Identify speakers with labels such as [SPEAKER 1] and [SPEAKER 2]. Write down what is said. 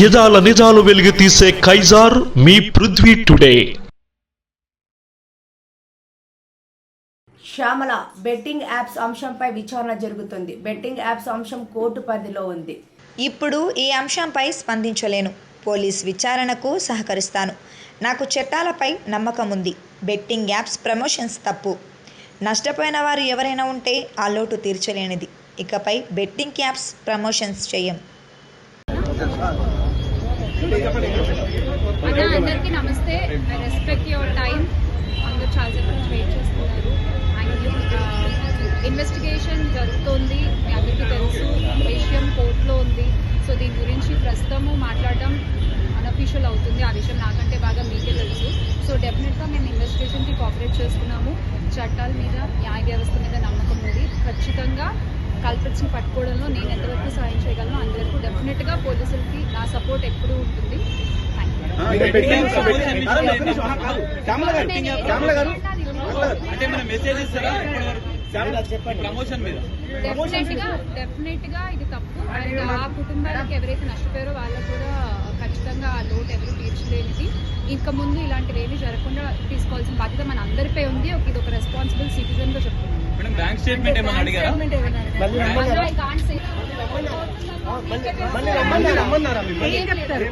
[SPEAKER 1] యదాల నిజాలు వెలిగి తీసే కైజార్ మీ Prithvi today.
[SPEAKER 2] Shyamala betting apps అంశంపై విచారణ జరుగుతుంది. బెట్టింగ్ యాప్స్ అంశం కోర్టు పరిధిలో ఉంది.
[SPEAKER 3] ఇప్పుడు ఈ అంశంపై స్పందించలేను. పోలీస్ విచారణకు సహకరిస్తాను. నాకు చట్టాలపై నమ్మకం ఉంది బెట్టింగ్ యాప్స్ ప్రమోషన్స్ తప్పు. నష్టపోయిన వారు ఎవరైనా ఉంటే ఆ లోటు తీర్చలేనిది. ఇకపై బెట్టింగ్ యాప్స్ ప్రమోషన్స్ చేయం.
[SPEAKER 4] అందరికీ నమస్తే. ఐ రెస్పెక్ట్ యువర్ టైం అందరూ చాలాసేపు నుంచి వెయిట్ చేస్తున్నారు. థ్యాంక్ యూ ఇన్వెస్టిగేషన్ జరుగుతోంది. మీ అందరికీ తెలుసు విషయం కోర్టులో ఉంది. సో దీని గురించి ప్రస్తుతము మాట్లాడడం అనఫీషియల్ అవుతుంది. ఆ విషయం నాకంటే బాగా మీకే తెలుసు. సో డెఫినెట్గా మేము ఇన్వెస్టిగేషన్కి కోఆపరేట్ చేస్తున్నాము. చట్టాల మీద న్యాయ వ్యవస్థ మీద నమ్మకం ఉంది. ఖచ్చితంగా కల్పిట్స్ని పట్టుకోవడంలో నేను ఎంతవరకు సాయం చేయగలను అంతవరకు డెఫినెట్గా పోలీసులకి నా సపోర్ట్ ఎప్పుడూ ఉంటుంది.
[SPEAKER 5] శ్యామల గారు శ్యామల గారు.
[SPEAKER 6] అంటే మన మెసేజ్ ఇస్తారా? ప్రమోషన్ మీద.
[SPEAKER 4] డెఫినెట్గా డెఫినెట్గా ఇది తప్పు. అండ్ ఆ కుటుంబాలకు ఎవరైతే నష్టపోయారో వాళ్ళకు కూడా ఖచ్చితంగా ఆ లోటు ఎవరు తీర్చలేనిది ఇంకా ముందు ఇలాంటివి ఏమీ జరగకుండా తీసుకోవాల్సిన బాధ్యత మన అందరిపై ఉంది. ఒక ఇది ఒక రెస్పాన్సిబుల్ సిటిజన్గా చెప్తున్నాను. ఏం చెప్తారు?